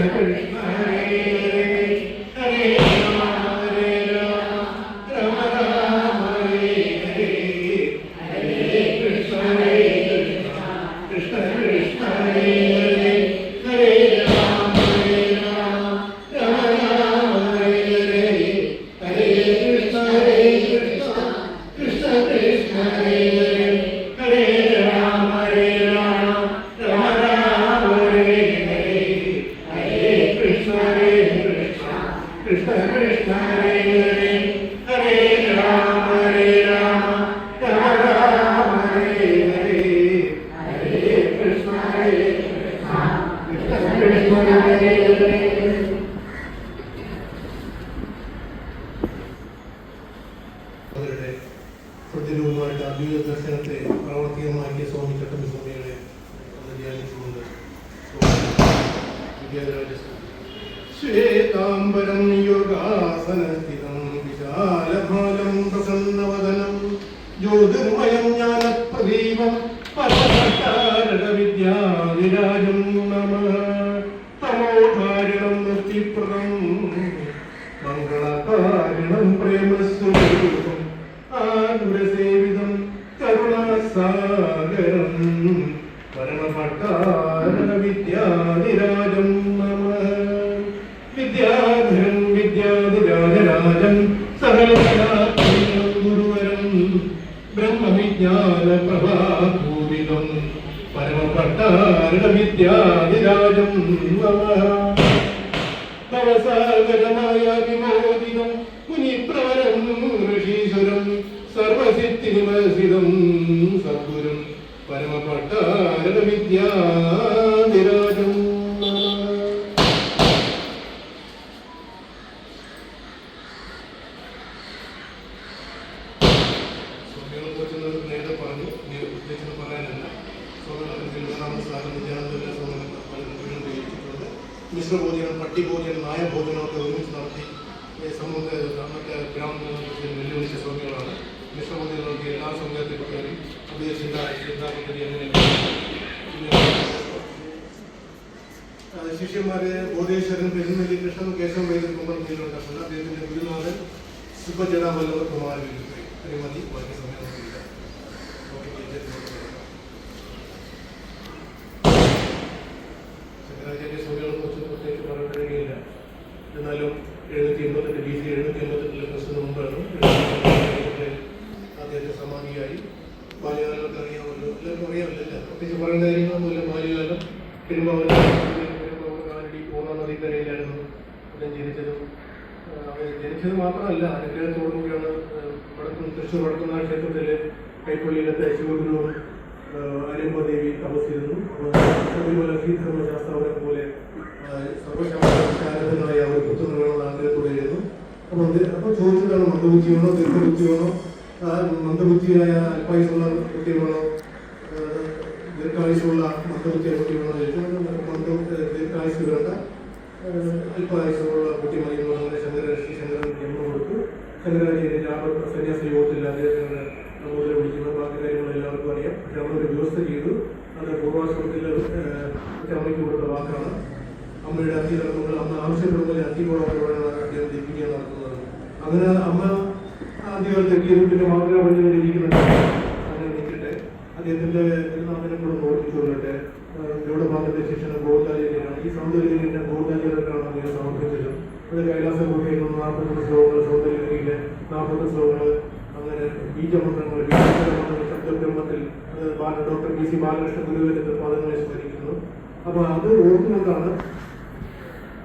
திருமணே പ്രതിരൂപമായിട്ട് അദ്വൈത ദർശനത്തെ പ്രാവർത്തികമാക്കിയ സ്വാമി ചട്ടമ്പി സ്വാമികളെ ധ്യാനിച്ചുകൊണ്ട് ശ്വേതാംബരം യോഗാസനസ്ഥിതം വിശാലഭാലം പ്രസന്നവദനം ജ്യോതിർമയം ജ്ഞാനപ്രദീപം വിദ്യാവിരാജം മംഗളകാരണം പ്രേമസ്വരൂപം ആതുരസേവിതം കരുണാസാഗരം പരമഭട്ടാരണ വിദ്യാധിരാജം നമ. വിദ്യാധരൻ വിദ്യാധിരാജരാജൻ സകല ഗുരുവരം ബ്രഹ്മവിജ്ഞാന പ്രഭാപൂരിതം പരമഭട്ടാരണ വിദ്യാധിരാജം നമ. നവസാഗരമായ വിമോദിതം സ്വാമികൾ പലരും ഉപയോഗിച്ചിട്ടുണ്ട് മിശ്രഭോജനം പട്ടിഭോജനം നായഭോജനം ഒക്കെ ഒരുമിച്ച് നടത്തി സമൂഹ മറ്റേ ഗ്രാമങ്ങളിൽ വെല്ലുവിളിച്ച സ്വാമികളാണ്. മിശ്രഭോജനങ്ങൾക്ക് എല്ലാ സമൂഹത്തിൽപ്പെട്ടവരും പുതിയ ചിന്ത ചിന്താപദ്ധതി അങ്ങനെ ആ, ശിഷ്യന്മാര് ബോധേശ്വരൻ പെരുന്നല്ലി കൃഷ്ണൻ കേശവ വൈദ്യൻ കുമ്പളത്തിലുണ്ടാക്കുന്നത് അദ്ദേഹത്തിന്റെ ഗുരുനാഥൻ സുബ്ബജടാമല്ലവർ കുമാരൻ ശ്രീമതി മതി. ബാക്കി സമയം പ്രത്യേകിച്ച് പറയേണ്ട കാര്യങ്ങളൊന്നുമില്ല. ബാല്യകാലം പെരുമ്പാവൂർ കാലടി പൂർണ നദിക്കരയിലായിരുന്നു അദ്ദേഹം ജനിച്ചതും. ജനിച്ചത് മാത്രമല്ല അനുഗ്രഹത്തോടു കൂടിയാണ് വടക്കും തൃശ്ശൂർ വടക്കുന്ന ക്ഷേത്രത്തിലെ കൈപ്പള്ളിയിലത്തെ ശിവഗുരുവും അരുമ്പദേവി തപസ്സിരുന്നു അതുപോലെ ശ്രീധർമ്മശാസ്ത്രവരെ പോലെ സർവശാസ്ത്രനായ അവർ വേണമെന്ന് ആഗ്രഹത്തോടെയായിരുന്നു. അപ്പോൾ അപ്പോൾ ചോദിച്ചതാണ് മന്ദബുദ്ധിയാണോ ദീർഘബുദ്ധിയാണോ മന്ദബുദ്ധിയായ അല്പായുസുള്ള കുട്ടി വേണോ ആ, ദീർഘായുസുള്ള മന്ദബുദ്ധിയായ കുട്ടി വേണോ ചോദിച്ചു മന്ദ ദീർഘായുസ് വേണ്ട അല്പായുസുള്ള കുട്ടി മതി എന്ന് പറഞ്ഞ ശങ്കര ശങ്കരൻ ജന്മം കൊടുത്തു. ശങ്കരാചാര്യ സന്യാസ യോഗത്തിൽ അദ്ദേഹത്തിന് നമ്പൂതിരെ വിളിക്കുന്ന. ബാക്കി കാര്യങ്ങൾ എല്ലാവർക്കും അറിയാം. പക്ഷെ ഒരു വ്യവസ്ഥ ചെയ്തു. അത് പൂർവാശ്രമത്തിൽ അമ്മയ്ക്ക് കൊടുത്ത വാക്കാണ്. അമ്മയുടെ അന്ത്യകർമ്മങ്ങൾ അമ്മ ആവശ്യപ്പെടുമ്പോൾ അന്ത്യകോളോടെയാണ് അദ്ദേഹം ദീപിക്കുക നടത്തുന്നത്. അങ്ങനെ അമ്മ ആദ്യം തെറ്റിയതും പിന്നെ മാതൃക നിൽക്കട്ടെ അദ്ദേഹത്തിന്റെ തിരുനാമനം കൂടെ ഓർമ്മിച്ചുകൊള്ളട്ടെ ഇവിടെ ഭാഗത്തെ ശിക്ഷണം ഗോവിന്ദാചാര്യനാണ് ഈ സൗന്ദര്യത്തിന്റെ ഗോവിന്ദാചാര്യനാണ് അദ്ദേഹം സമർപ്പിച്ചത്. ഇവിടെ കൈലാസ ഗുഹയിൽ നിന്ന് നാൽപ്പത്തൊന്ന് ശ്ലോകങ്ങൾ സൗന്ദര്യഗിരിയിലെ നാൽപ്പത് ശ്ലോകങ്ങൾ അങ്ങനെ ബീജമന്ത്രങ്ങൾ ബീജമന്ത്രങ്ങൾ ശബ്ദബ്രഹ്മത്തിൽ ഡോക്ടർ പി സി ബാലകൃഷ്ണ ഗുരുവിന്റെ പദങ്ങളെ സ്മരിക്കുന്നു. അപ്പൊ അത് ഓർത്തുകൊണ്ടാണ്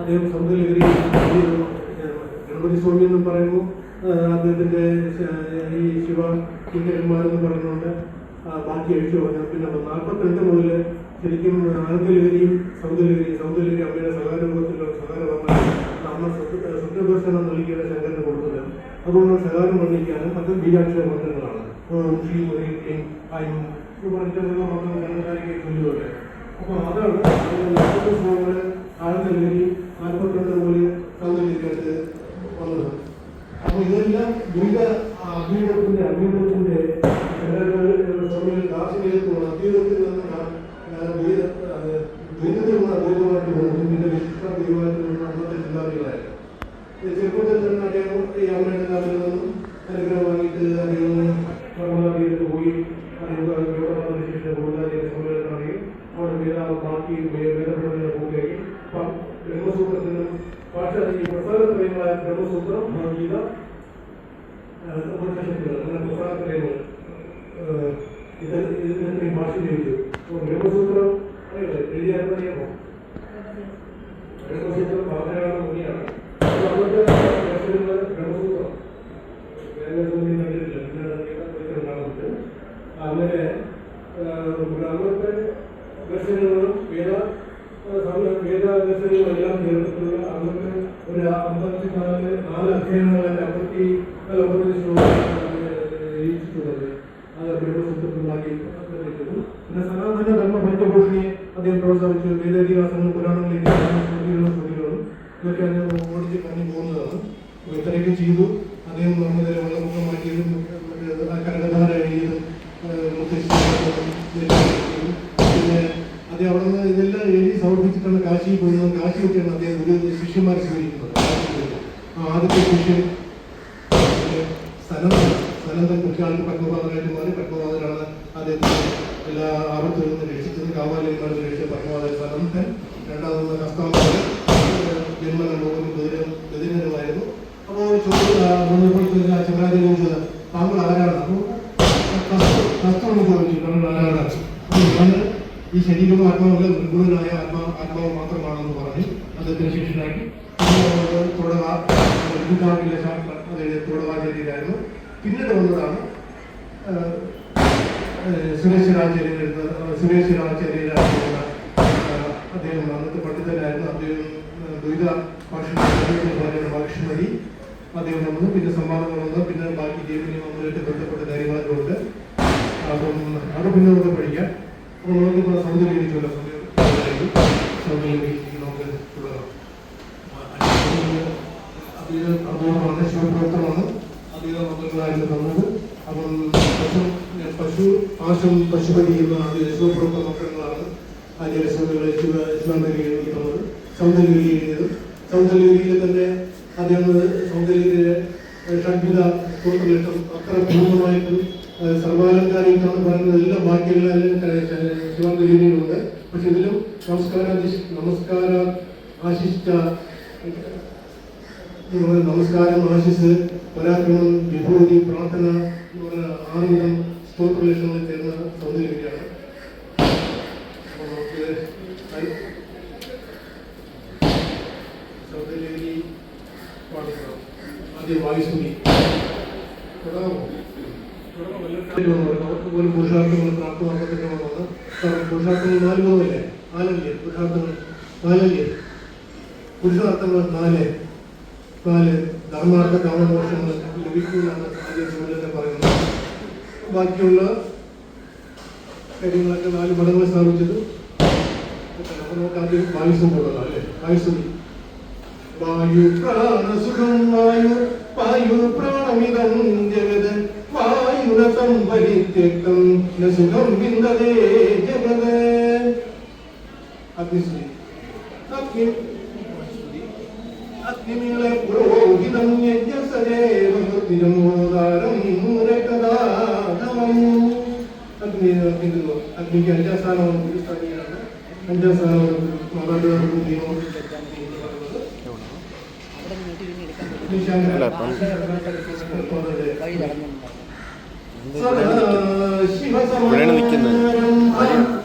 അദ്ദേഹം സൗന്ദര്യഗിരി ഗണപതി സ്വാമി എന്ന് പറയുമ്പോൾ അദ്ദേഹത്തിന്റെ ഈ ശിവ കിങ്കരന്മാരെന്ന് പറയുന്നുണ്ട്. ബാക്കി അഴിച്ചു പറഞ്ഞു പിന്നെ നാൽപ്പത്തിരണ്ട് മുതൽ ശരിക്കും ആനന്ദലഹരിയും സൗന്ദര്യഗിരി സൗന്ദര്യഗിരി അമ്മയുടെ സകാരൂപത്തിലുള്ള സകാരമാണ് അമ്മ സ്വപ്നദർശനം നൽകിയാണ് ശങ്കരന് കൊടുത്തത്. അതുകൊണ്ട് സകാരം വർണിക്കാനും അത് ബീജാക്ഷര മന്ത്രങ്ങളാണ്. പറഞ്ഞിട്ടുള്ള മന്ത്രം കർമ്മകാരിക്ക് ചൊല്ലുകയൊക്കെ അപ്പോൾ അതാണ് നാൽപ്പത് ശ്ലോകങ്ങൾ ആനന്ദലഹരി നാൽപ്പത്തിരണ്ട് മുതൽ സൗന്ദര്യത്തിനകത്ത് വന്നത്. അപ്പോൾ ഇതെല്ലാം ദുരിത അഭിനയത്തിന്റെ അദ്വൈതത്തിന്റെ അവിടെ വേദ ബാക്കി വേദപ്രതിനെ പോവുകയും ബ്രഹ്മസൂത്രത്തിന് ഭാഷ ഈ പ്രസാദത്രയങ്ങളായ ബ്രഹ്മസൂത്രം ഭഗവത്ഗീത ഉപനിഷത്തുകൾ അങ്ങനെ പ്രസാദത്രയങ്ങൾ ഇത് ഇതിന് ഈ ഭാഷ ചോദിച്ചു അപ്പോൾ ബ്രഹ്മസൂത്രം അറിയില്ലേ എഴുതിയായിരുന്നു അറിയാമോ ബ്രഹ്മസൂത്രം ഭാഗരാണ് മുനിയാണ് അദ്ദേഹം പ്രോത്സാഹിച്ചു വാസങ്ങൾ പുരാണങ്ങളിലേക്ക് ചോദ്യങ്ങളും ചോദ്യങ്ങളും ഇതൊക്കെ അദ്ദേഹം ഓടിച്ച് പറഞ്ഞു പോകുന്നതാണ്. അപ്പോൾ ഇത്രയൊക്കെ ചെയ്തു. അദ്ദേഹം നമ്മുടെ വെള്ളമുഖം മാറ്റിയതും കരകധാര എഴുതിയതും പിന്നെ അദ്ദേഹം അവിടെ നിന്ന് ഇതെല്ലാം എഴുതി സമർപ്പിച്ചിട്ടാണ് കാശിയിൽ പോകുന്നത് കാശി വെച്ചാണ് അദ്ദേഹം ഒരു ശിഷ്യന്മാരെ സ്വീകരിക്കുന്നത്. ആദ്യത്തെ ശിഷ്യൻ സനന്ദൻ. സനന്ദൻ കുറ്റാളിന് പത്മപാതരായിട്ട് മാറി. പത്മപാതരാണ് അദ്ദേഹത്തിന് എല്ലാ ആപത്തുകളിൽ നിന്ന് രക്ഷിച്ചത്. കാവാലിന്മാരിൽ രണ്ടാമത് കസ്താമൻ ജന്മനോടും ബദിരനുമായിരുന്നു അപ്പോൾ ചോദിച്ചപ്പോഴത്തേക്ക് ചെങ്ങാതി ചോദിച്ചത് താങ്കൾ ആരാണ്? അപ്പോൾ കസ്റ്റമർ ചോദിച്ചു താങ്കൾ ആരാണ്? അപ്പോൾ ഞാൻ ഈ ശരീരവും ആത്മാവിലെ നിർഗുണനായ ആത്മാ ആത്മാവ് മാത്രമാണെന്ന് പറഞ്ഞ് അദ്ദേഹത്തിന് ശിഷ്യനാക്കി. തുടങ്ങ തുടവാചാര്യരായിരുന്നു പിന്നീട് വന്നതാണ് സുരേശ്വരാചാര്യൻ സുരേശ്വരാചാര്യരായിരുന്ന അദ്ദേഹം ദ്വൈത ഭാഷ വഴി അദ്ദേഹം വന്നു. പിന്നെ സംവാദങ്ങൾ വന്നു. പിന്നെ ബാക്കി ജീവനും നമ്മളുമായിട്ട് ബന്ധപ്പെട്ട കാര്യങ്ങളൊക്കെ ഉണ്ട്. അപ്പം അത് പിന്നെ നമുക്ക് പഠിക്കാം. അപ്പോൾ നമുക്കിപ്പോൾ സൗന്ദര്യം സൗന്ദര്യം നമുക്ക് തുടങ്ങാം. അതിന് അപൂർവമാണ് ശിവപ്രവർത്തനമാണ് അധികം മന്ത്രങ്ങളായിട്ട് തന്നത്. അപ്പം പശു പശു പാശം എന്ന ആദ്യ ശിവപ്രവർത്തന ആചാര്യ സ്വാമികളെ ശിവ ശിവാന്തരി തന്നത് സൗന്ദര്യഗിരി എഴുതിയത് തന്നെ അദ്ദേഹം സൗന്ദര്യഗിരിയിലെ ഷഡ്വിധ സ്തോത്രലക്ഷം അത്ര പൂർണമായിട്ടും സർവാലങ്കാരികളാണ് പറയുന്നത് എല്ലാ ബാക്കിയെല്ലാം ശിവാന്തരിയിലുണ്ട് പക്ഷെ ഇതിലും നമസ്കാര നമസ്കാര ആശിഷ്ട നമസ്കാരം ആശിസ് പരാക്രമം വിഭൂതി പ്രാർത്ഥന എന്ന് പറഞ്ഞ ആറുവിധം സ്തോത്ര ലക്ഷണങ്ങൾ ചേർന്ന സൗന്ദര്യമാണ് അപ്പോൾ നമുക്ക് അത് സൗന്ദര്യഗിരി പാടിക്കണം ആദ്യം വായുസ്തുതി തുടങ്ങാമോ അവർക്ക് പോലും പുരുഷാർത്ഥങ്ങൾ പ്രാപ്തമാക്കത്തില്ല വന്നത് പുരുഷാർത്ഥങ്ങൾ നാല് മൂന്നല്ലേ നാലല്ലേ പുരുഷാർത്ഥങ്ങൾ നാലല്ലേ പുരുഷാർത്ഥങ്ങൾ നാല് നാല് ധർമാർത്ഥ കാമദോഷങ്ങൾ ലഭിക്കുമെന്നാണ് ആദ്യ സൂചന പറയുന്നത് ബാക്കിയുള്ള കാര്യങ്ങളൊക്കെ നാല് മതങ്ങൾ സ്ഥാപിച്ചത് നമുക്ക് ആദ്യം വായുസും കൊടുക്കാം അല്ലേ? വായുസുതി വായു പ്രാണസുഖം വായു വായു പ്രാണമിതം ജഗത് വായുരസം പരിത്യക്തം ന സുഖം വിന്ദതേ ജഗത്. അഗ്നിശ്രീ അഗ്നി. അഗ്നിമീളെ പുരോഹിതം യജ്ഞസദേവൃത്തിരമോദാരം മൂലകദാധമം അഗ്നി അഗ്നിക്കുന്നു അഗ്നിക്ക് അഞ്ചാം സ്ഥാനം അഞ്ചാം സ്ഥാനമാണ് മാതാപിതാ നിയമം അല്ല, അപ്പം- ഇവിടെയാണ് നിൽക്കുന്നത്. വന്ദേ